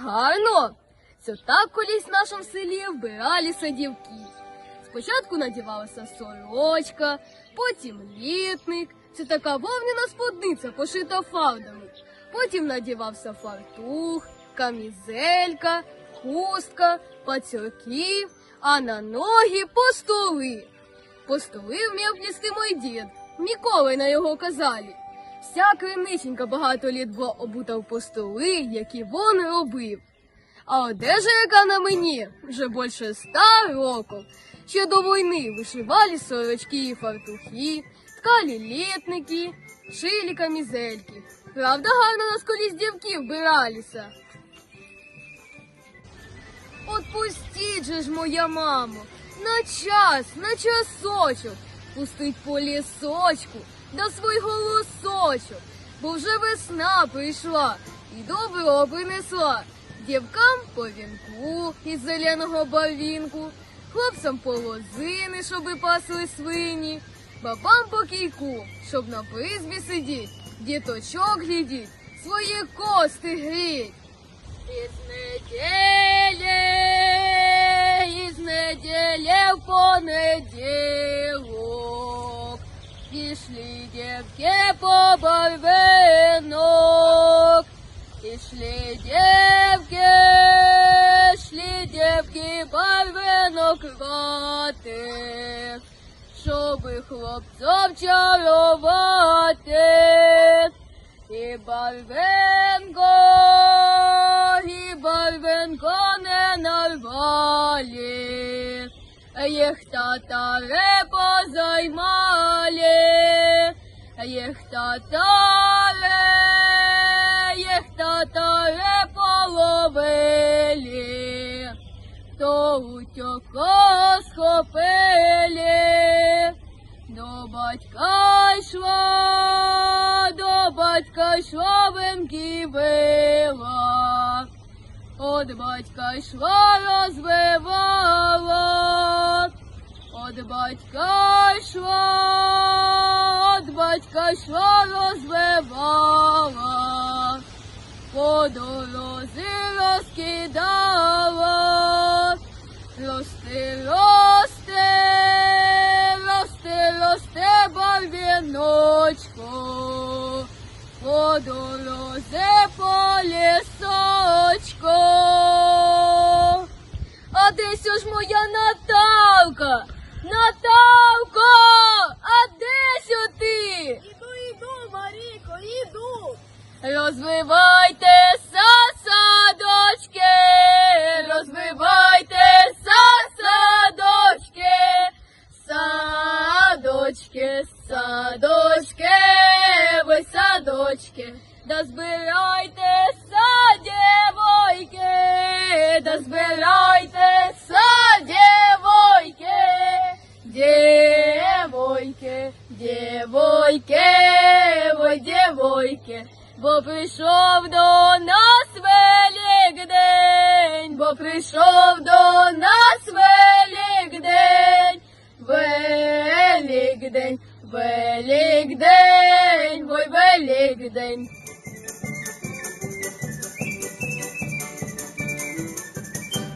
Гарно. Це так колись в нашому селі вбиралися дівки. Спочатку надівалася сорочка, потім літник. Це така вовняна сподниця, пошита фалдами. Потім надівався фартух, камізелька, хустка, пацюки, а на ноги постоли. Постоли вмів плісти мой дід. Ніколи на його казали. Вся криниченька багато літ була обута в постоли, які він робив. А одежа, яка на мені, вже більше ста років. Ще до війни вишивали сорочки і фартухи, ткали літники, шили камізельки. Правда, гарно нас колись дівки вбиралися. От пустіть же ж, моя мамо, на час, на часочок, пустить по лісочку, да свій голосочок, бо вже весна прийшла і добро принесла. Дівкам по вінку із зеленого барвінку, хлопцям по лозини, щоби пасли свині, бабам по кійку, щоб на призбі сидіть, діточок глядіть, свої кости гріть. Пішли дівки по барвинок, пішли дівки, шли дівки барвинок рвати, щоби хлопців чарувати. І барвенко, і барвенко не нарвали, їх татари позаймали, їх татари, їх татари половили, то утюка схопили. До батька йшла, до батька йшла вимки била, от батька йшла розвивала, от батька йшла, батька йшла розвивала, по дорозі розкидала, рости, рости, рости, рости, барвіночко, по дорозі по лісочку. А десь ж моя Наталка? Іду. Розвивайтеся, садочки, розвивайтеся, садочки, садочки, садочки, ви садочки, да збирайтеся, дівойки, да збирайтеся, дівойки, віки, бо прийшов до нас Великдень, бо прийшов до нас Великдень, Великдень, Великдень, ой, Великдень.